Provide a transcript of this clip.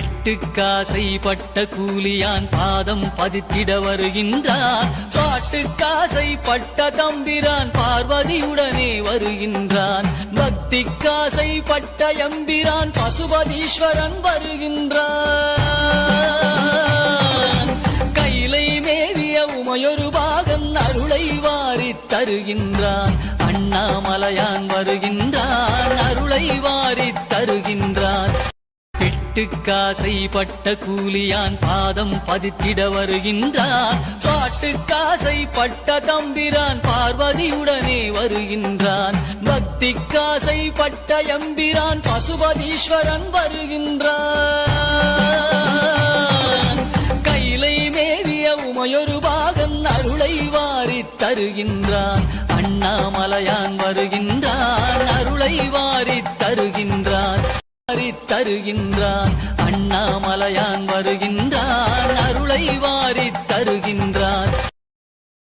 எட்டு காசை பட்ட கூலியான் பாதம் பதித்திட வருகின்றார். பாட்டு காசை பட்ட தம்பிரான் பார்வதியுடனே வருகின்றான். பக்தி காசை பட்ட எம்பிரான் பசுபதீஸ்வரன் வருகின்றான். கையிலை மேவிய உமையொரு பாகன் அருளை வாரி தருகின்றான். அண்ணாமலையான் வருகின்றான் அருளை வாரி தருகின்றான். எட்டு காசை பட்ட கூலியான் பாதம் பதித்திட வருகின்றான் பாட்டு காசை பட்ட தம்பிரான் பார்வதியுடனே வருகின்றான். பக்தி காசை பட்ட எம்பிரான் பசுபதீஸ்வரன் வருகின்றான். கைலை மேவிய உமையொரு பாகன் அருளை வாரி தருகின்றான். அண்ணாமலையான் வருகின்றான். அருளை வாரி தருகின்றான். தருகின்றான் அண்ணாமலையான் வருகின்றான் அருளை வாரித் தருகின்றான்